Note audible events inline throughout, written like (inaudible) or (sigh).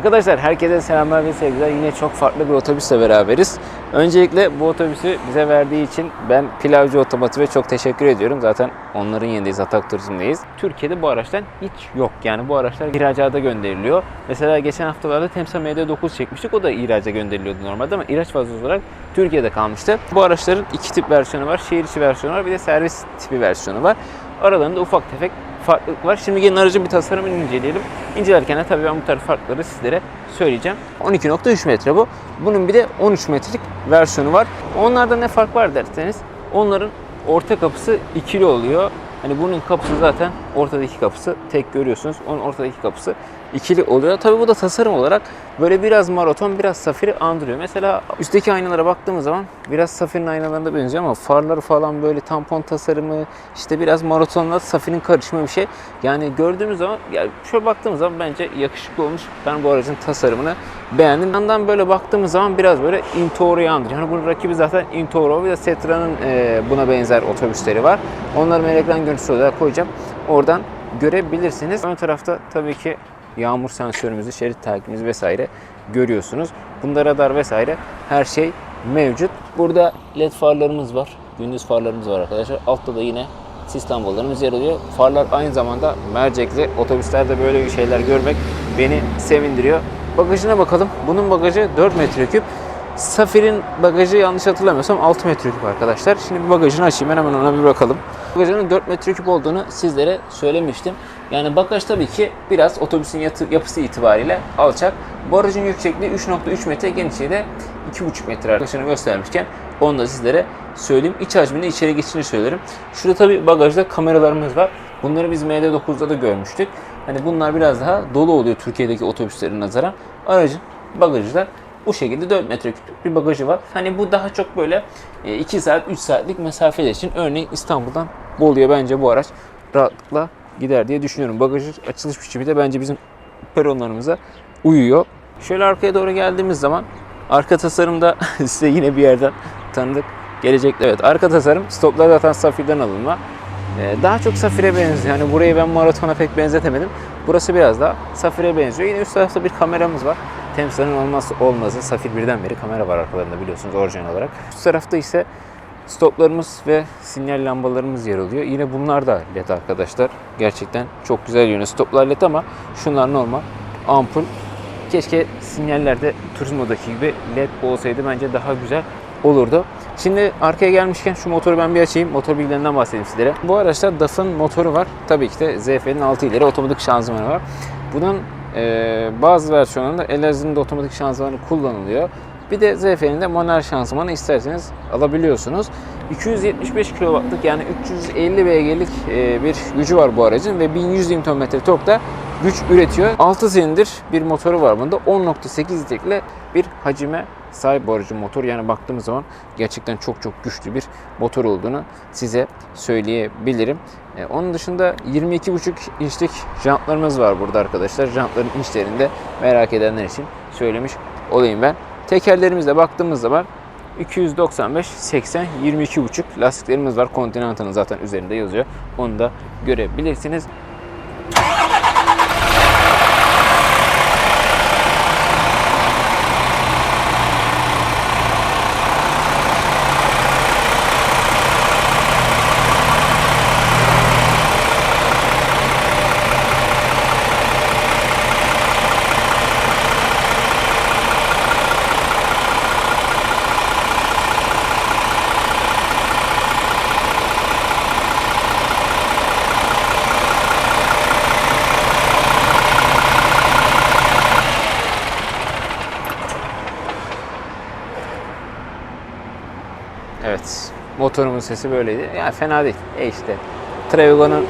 Arkadaşlar herkese selamlar ve sevgiler. Yine çok farklı bir otobüsle beraberiz. Öncelikle bu otobüsü bize verdiği için ben Pilavcı Otomotiv'e çok teşekkür ediyorum. Zaten onların yerindeyiz, Atak Turizm'deyiz. Türkiye'de bu araçlar hiç yok. Yani bu araçlar ihracata gönderiliyor. Mesela geçen haftalarda Temsa MD9 çekmiştik. O da ihraca gönderiliyordu normalde ama ihraç fazlası olarak Türkiye'de kalmıştı. Bu araçların iki tip versiyonu var. Şehir içi versiyonu var. Bir de servis tipi versiyonu var. Aralarında ufak tefek farklılık var. Şimdi gelin aracın bir tasarımını inceleyelim. İncelerken de tabii ben bu tarz farkları sizlere söyleyeceğim. 12.3 metre bu. Bunun bir de 13 metrelik versiyonu var. Onlarda ne fark var derseniz onların orta kapısı ikili oluyor. Hani bunun kapısı zaten ortadaki kapısı tek görüyorsunuz. Onun ortadaki kapısı ikili oluyor. Tabii bu da tasarım olarak böyle biraz maraton, biraz safiri andırıyor. Mesela üstteki aynalara baktığımız zaman biraz safirin aynalarına benziyor ama farları falan böyle tampon tasarımı işte biraz maratonla safirin karışımı bir şey. Yani gördüğümüz zaman yani şöyle baktığımız zaman bence yakışıklı olmuş. Ben bu aracın tasarımını beğendim. Yandan böyle baktığımız zaman biraz böyle Intoro'yu andırıyor. Yani bunun rakibi zaten Intoro. De Setra'nın e, buna benzer otobüsleri var. Onları ben görüntüsü olarak koyacağım. Oradan görebilirsiniz. Ön tarafta tabii ki yağmur sensörümüzü, şerit takibimizi vesaire görüyorsunuz. Bunda radar vesaire her şey mevcut. Burada led farlarımız var. Gündüz farlarımız var arkadaşlar. Altta da yine sis lambalarımız yer alıyor. Farlar aynı zamanda mercekli. Otobüslerde böyle bir şeyler görmek beni sevindiriyor. Bagajına bakalım. Bunun bagajı 4 metreküp. Safir'in bagajı yanlış hatırlamıyorsam 6 metreküp arkadaşlar. Şimdi bagajını açayım hemen ona bir bakalım. Bagajının 4 metreküp olduğunu sizlere söylemiştim. Yani bagaj tabii ki biraz otobüsün yatı- yapısı itibariyle alçak. Bu aracın yüksekliği 3.3 metre, genişliği de 2.5 metre arkadaşlarını göstermişken onu da sizlere söyleyeyim. İç hacmini içeri geçince söylerim. Şurada tabii bagajda kameralarımız var. Bunları biz MD9'da da görmüştük. Hani bunlar biraz daha dolu oluyor Türkiye'deki otobüslerin nazaran. Aracın bagajı da bu şekilde 4 metre küçük bir bagajı var. Hani bu daha çok böyle 2 saat 3 saatlik mesafeler için örneğin İstanbul'dan Bolu'ya bence bu araç rahatlıkla gider diye düşünüyorum. Bagajı açılış biçimi de bence bizim peronlarımıza uyuyor. Şöyle arkaya doğru geldiğimiz zaman arka tasarımda (laughs) size yine bir yerden tanıdık gelecek. Evet arka tasarım stoplar zaten Safir'den alınma. Ee, daha çok Safir'e benziyor. Yani burayı ben maratona pek benzetemedim. Burası biraz daha Safir'e benziyor. Yine üst tarafta bir kameramız var. Temsa'nın olmazsa olmazı Safir birden beri kamera var arkalarında biliyorsunuz orijinal olarak. Üst tarafta ise stoplarımız ve sinyal lambalarımız yer alıyor. Yine bunlar da led arkadaşlar. Gerçekten çok güzel yönü. Stoplar led ama şunlar normal ampul. Keşke sinyallerde turizmodaki gibi led olsaydı bence daha güzel olurdu. Şimdi arkaya gelmişken şu motoru ben bir açayım. Motor bilgilerinden bahsedeyim sizlere. Bu araçta DAF'ın motoru var. Tabii ki de ZF'nin 6 ileri otomatik şanzımanı var. Bunun e, bazı versiyonlarında Elazığ'ın da otomatik şanzımanı kullanılıyor. Bir de ZF'nin de manuel şanzımanı isterseniz alabiliyorsunuz. 275 kW'lık yani 350 beygirlik e, bir gücü var bu aracın ve 1100 Nm torkta güç üretiyor. 6 silindir bir motoru var bunda. 10.8 litrelik bir hacime sahip bu aracın motor. Yani baktığımız zaman gerçekten çok çok güçlü bir motor olduğunu size söyleyebilirim. E, onun dışında 22.5 inçlik jantlarımız var burada arkadaşlar. Jantların inçlerini de merak edenler için söylemiş olayım ben. Tekerlerimizle baktığımız zaman 295 80 22.5 lastiklerimiz var. Continental'ın zaten üzerinde yazıyor. Onu da görebilirsiniz. Evet. Motorumun sesi böyleydi. Yani fena değil. E işte. Travigo'nun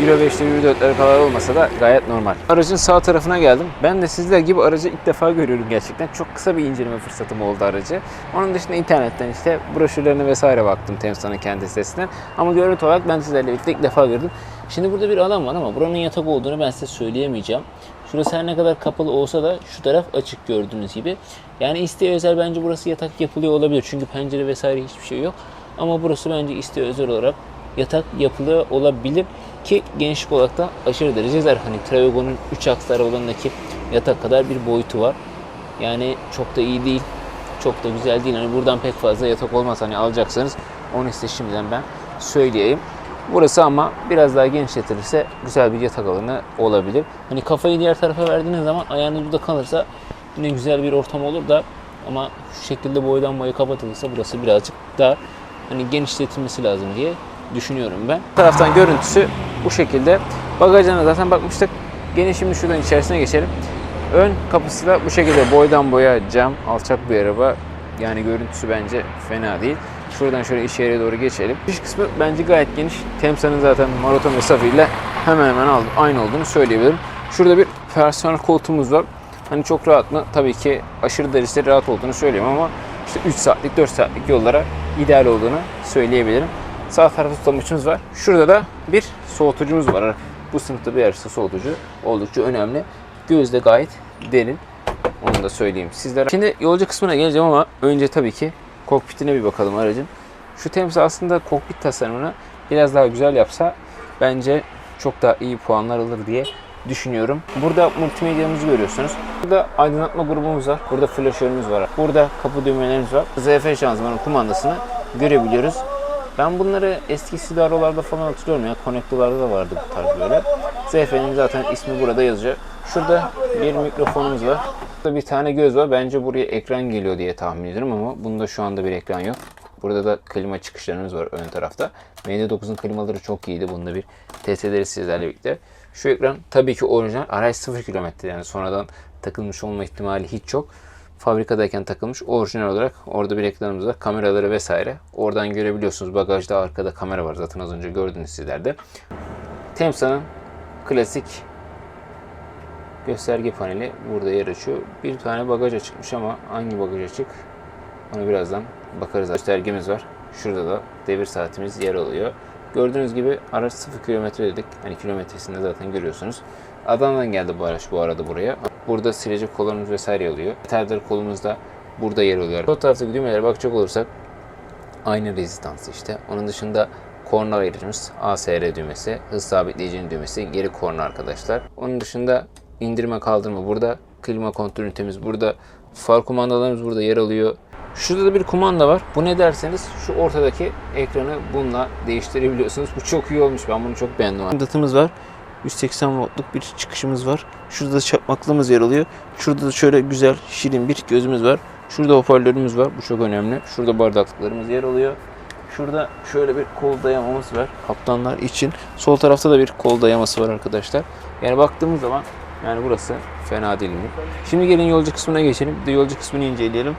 Euro 5'te Euro 4'lere kadar olmasa da gayet normal. Aracın sağ tarafına geldim. Ben de sizler gibi aracı ilk defa görüyorum gerçekten. Çok kısa bir inceleme fırsatım oldu aracı. Onun dışında internetten işte broşürlerine vesaire baktım Temsa'nın kendi sitesinden. Ama görüntü olarak ben sizlerle birlikte ilk defa gördüm. Şimdi burada bir alan var ama buranın yatak olduğunu ben size söyleyemeyeceğim. Şurası her ne kadar kapalı olsa da şu taraf açık gördüğünüz gibi. Yani isteğe özel bence burası yatak yapılıyor olabilir. Çünkü pencere vesaire hiçbir şey yok. Ama burası bence isteğe özel olarak yatak yapılıyor olabilir ki genişlik olarak da aşırı derece güzel. Hani Travego'nun 3 akslı arabalarındaki yatak kadar bir boyutu var. Yani çok da iyi değil. Çok da güzel değil. Hani buradan pek fazla yatak olmaz. Hani alacaksanız onu size şimdiden ben söyleyeyim. Burası ama biraz daha genişletilirse güzel bir yatak alanı olabilir. Hani kafayı diğer tarafa verdiğiniz zaman ayağınız burada kalırsa yine güzel bir ortam olur da ama şu şekilde boydan boya kapatılırsa burası birazcık daha hani genişletilmesi lazım diye düşünüyorum ben. Bu taraftan görüntüsü bu şekilde. Bagajına zaten bakmıştık. Gene şimdi şuradan içerisine geçelim. Ön kapısı da bu şekilde boydan boya cam, alçak bir araba. Yani görüntüsü bence fena değil. Şuradan şöyle içeriye doğru geçelim. Dış kısmı bence gayet geniş. Temsa'nın zaten maraton mesafeyle hemen hemen aldı- aynı olduğunu söyleyebilirim. Şurada bir personel koltuğumuz var. Hani çok rahat mı? Tabii ki aşırı derecede rahat olduğunu söyleyeyim ama işte 3 saatlik 4 saatlik yollara ideal olduğunu söyleyebilirim. Sağ tarafta tutamaçımız var. Şurada da bir soğutucumuz var. Bu sınıfta bir arası soğutucu oldukça önemli. Gözde gayet derin. Onu da söyleyeyim sizlere. Şimdi yolcu kısmına geleceğim ama önce tabii ki kokpitine bir bakalım aracın. Şu Temsa aslında kokpit tasarımını biraz daha güzel yapsa bence çok daha iyi puanlar alır diye düşünüyorum. Burada multimedyamızı görüyorsunuz. Burada aydınlatma grubumuz var. Burada flaşörümüz var. Burada kapı düğmelerimiz var. ZF şanzımanın kumandasını görebiliyoruz. Ben bunları eski Sidaro'larda falan hatırlıyorum ya. Connecto'larda da vardı bu tarz böyle. ZF'nin zaten ismi burada yazıyor. Şurada bir mikrofonumuz var. Burada bir tane göz var. Bence buraya ekran geliyor diye tahmin ediyorum ama bunda şu anda bir ekran yok. Burada da klima çıkışlarımız var ön tarafta. MD9'un klimaları çok iyiydi. Bunda bir test ederiz sizlerle birlikte. Şu ekran tabii ki orijinal. Araç 0 kilometre yani sonradan takılmış olma ihtimali hiç yok. Fabrikadayken takılmış orijinal olarak orada bir ekranımız var. Kameraları vesaire. Oradan görebiliyorsunuz. Bagajda arkada kamera var zaten az önce gördünüz sizler de. Temsa'nın klasik gösterge paneli burada yer açıyor. Bir tane bagaj açıkmış ama hangi bagaj açık? Onu birazdan bakarız. Göstergemiz var. Şurada da devir saatimiz yer alıyor. Gördüğünüz gibi araç 0 kilometre dedik. Hani kilometresini de zaten görüyorsunuz. Adana'dan geldi bu araç bu arada buraya. Burada silecek kollarımız vesaire alıyor. Terdir kolumuz da burada yer alıyor. Sol taraftaki düğmelere bakacak olursak aynı rezistansı işte. Onun dışında korna ayırıcımız, ASR düğmesi, hız sabitleyicinin düğmesi, geri korna arkadaşlar. Onun dışında indirme kaldırma burada, klima kontrol ünitemiz burada, far kumandalarımız burada yer alıyor. Şurada da bir kumanda var. Bu ne derseniz şu ortadaki ekranı bununla değiştirebiliyorsunuz. Bu çok iyi olmuş. Ben bunu çok beğendim. Datımız var. 180 voltluk bir çıkışımız var. Şurada da çakmaklığımız yer alıyor. Şurada da şöyle güzel şirin bir gözümüz var. Şurada hoparlörümüz var. Bu çok önemli. Şurada bardaklıklarımız yer alıyor. Şurada şöyle bir kol dayaması var kaptanlar için. Sol tarafta da bir kol dayaması var arkadaşlar. Yani baktığımız zaman yani burası fena değil mi? Şimdi gelin yolcu kısmına geçelim. Bir de yolcu kısmını inceleyelim.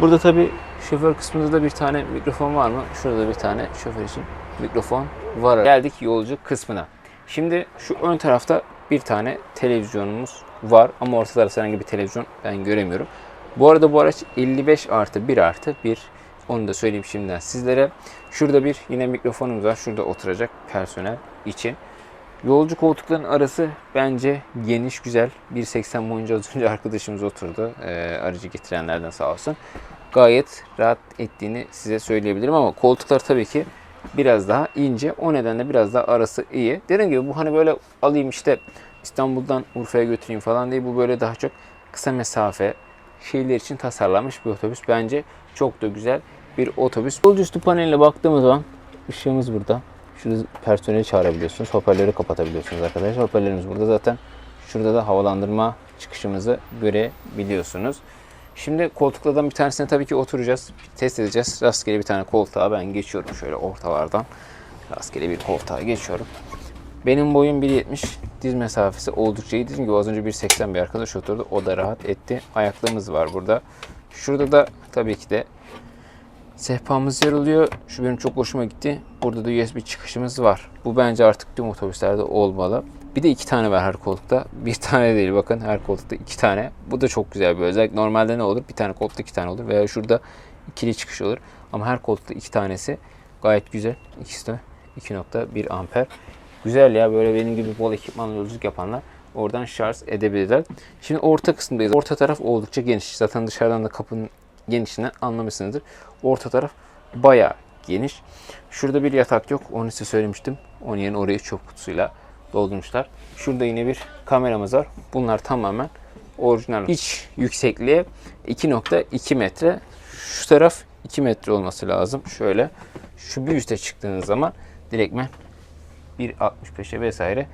Burada tabi şoför kısmında da bir tane mikrofon var mı? Şurada bir tane şoför için mikrofon var. Geldik yolcu kısmına. Şimdi şu ön tarafta bir tane televizyonumuz var ama orta tarafta herhangi bir televizyon ben göremiyorum. Bu arada bu araç 55 artı 1 artı 1. Onu da söyleyeyim şimdiden sizlere. Şurada bir yine mikrofonumuz var. Şurada oturacak personel için. Yolcu koltukların arası bence geniş güzel. 1.80 boyunca az önce (laughs) arkadaşımız oturdu. Ee, aracı getirenlerden sağ olsun. Gayet rahat ettiğini size söyleyebilirim ama koltuklar tabii ki biraz daha ince. O nedenle biraz daha arası iyi. Dediğim gibi bu hani böyle alayım işte İstanbul'dan Urfa'ya götüreyim falan değil. Bu böyle daha çok kısa mesafe şehirler için tasarlanmış bir otobüs. Bence çok da güzel bir otobüs. Yolcu üstü paneline baktığımız zaman ışığımız burada. Şurada personeli çağırabiliyorsunuz. Hoparlörü kapatabiliyorsunuz arkadaşlar. Hoparlörümüz burada zaten. Şurada da havalandırma çıkışımızı görebiliyorsunuz. Şimdi koltuklardan bir tanesine tabii ki oturacağız. Test edeceğiz. Rastgele bir tane koltuğa ben geçiyorum şöyle ortalardan. Rastgele bir koltuğa geçiyorum. Benim boyum 1.70. Diz mesafesi oldukça iyi. Dediğim gibi az önce 1.80 bir arkadaş oturdu. O da rahat etti. Ayaklığımız var burada. Şurada da tabii ki de sehpamız yer alıyor. Şu benim çok hoşuma gitti. Burada da USB çıkışımız var. Bu bence artık tüm otobüslerde olmalı. Bir de iki tane var her koltukta. Bir tane değil bakın her koltukta iki tane. Bu da çok güzel bir özellik. Normalde ne olur? Bir tane koltukta iki tane olur. Veya şurada ikili çıkış olur. Ama her koltukta iki tanesi gayet güzel. İkisi de 2.1 amper. Güzel ya böyle benim gibi bol ekipmanla yolculuk yapanlar oradan şarj edebilirler. Şimdi orta kısımdayız. Orta taraf oldukça geniş. Zaten dışarıdan da kapının genişliğinden anlamışsınızdır. Orta taraf bayağı geniş. Şurada bir yatak yok. Onu size söylemiştim. Onun yerine orayı çöp kutusuyla doldurmuşlar. Şurada yine bir kameramız var. Bunlar tamamen orijinal. İç yüksekliği 2.2 metre. Şu taraf 2 metre olması lazım. Şöyle şu bir üste çıktığınız zaman direktmen 1.65'e vesaire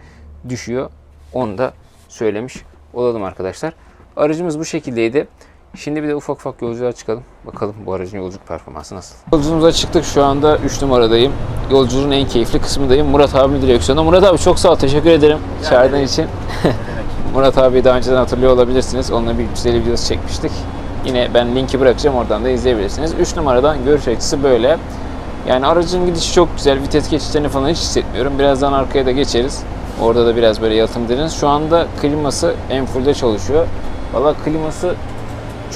düşüyor. Onu da söylemiş olalım arkadaşlar. Aracımız bu şekildeydi. Şimdi bir de ufak ufak yolculuğa çıkalım. Bakalım bu aracın yolculuk performansı nasıl. Yolculuğumuza çıktık. Şu anda 3 numaradayım. Yolculuğun en keyifli kısmındayım. Murat abi direksiyonda. Murat abi çok sağ ol. Teşekkür ederim. Çağırdığın için. (laughs) Murat abi daha önceden hatırlıyor olabilirsiniz. Onunla bir güzel videosu çekmiştik. Yine ben linki bırakacağım. Oradan da izleyebilirsiniz. 3 numaradan görüş açısı böyle. Yani aracın gidişi çok güzel. Vites geçişlerini falan hiç hissetmiyorum. Birazdan arkaya da geçeriz. Orada da biraz böyle yalıtım dediniz. Şu anda kliması en fullde çalışıyor. Valla kliması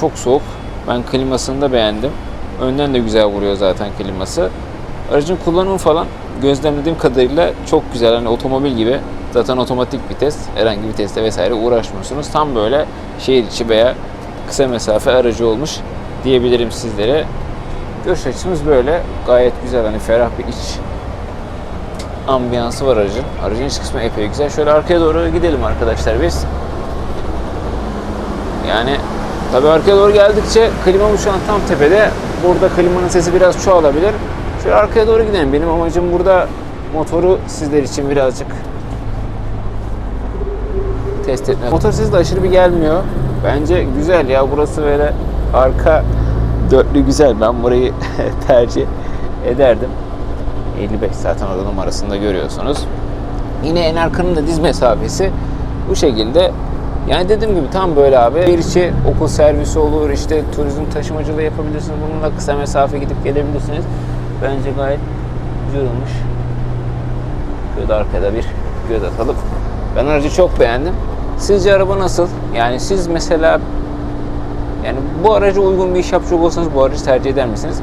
çok soğuk. Ben klimasını da beğendim. Önden de güzel vuruyor zaten kliması. Aracın kullanımı falan gözlemlediğim kadarıyla çok güzel. Hani otomobil gibi. Zaten otomatik vites. Herhangi viteste vesaire uğraşmıyorsunuz. Tam böyle şehir içi veya kısa mesafe aracı olmuş diyebilirim sizlere. Görüş açımız böyle. Gayet güzel. Hani ferah bir iç ambiyansı var aracın. Aracın iç kısmı epey güzel. Şöyle arkaya doğru gidelim arkadaşlar biz. Yani tabii arkaya doğru geldikçe klimamız şu an tam tepede. Burada klimanın sesi biraz çoğalabilir. Şöyle arkaya doğru gidelim. Benim amacım burada motoru sizler için birazcık test etmek. Motor sesi de aşırı bir gelmiyor. Bence güzel ya. Burası böyle arka dörtlü güzel. Ben burayı (laughs) tercih ederdim. 55 zaten orada numarasında görüyorsunuz. Yine en arkanın da diz mesafesi bu şekilde. Yani dediğim gibi tam böyle abi. Bir içi okul servisi olur, işte turizm taşımacılığı yapabilirsiniz. Bununla kısa mesafe gidip gelebilirsiniz. Bence gayet güzel olmuş. Şöyle arkada bir göz atalım. Ben aracı çok beğendim. Sizce araba nasıl? Yani siz mesela yani bu araca uygun bir iş yapacak olsanız bu aracı tercih eder misiniz?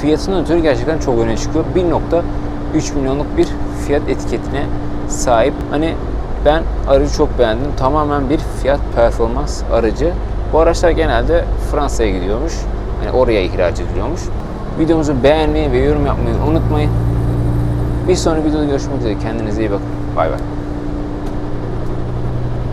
Fiyatından ötürü gerçekten çok öne çıkıyor. 1.3 milyonluk bir fiyat etiketine sahip. Hani ben aracı çok beğendim. Tamamen bir fiyat performans aracı. Bu araçlar genelde Fransa'ya gidiyormuş. Yani oraya ihraç ediliyormuş. Videomuzu beğenmeyi ve yorum yapmayı unutmayın. Bir sonraki videoda görüşmek üzere. Kendinize iyi bakın. Bay bay.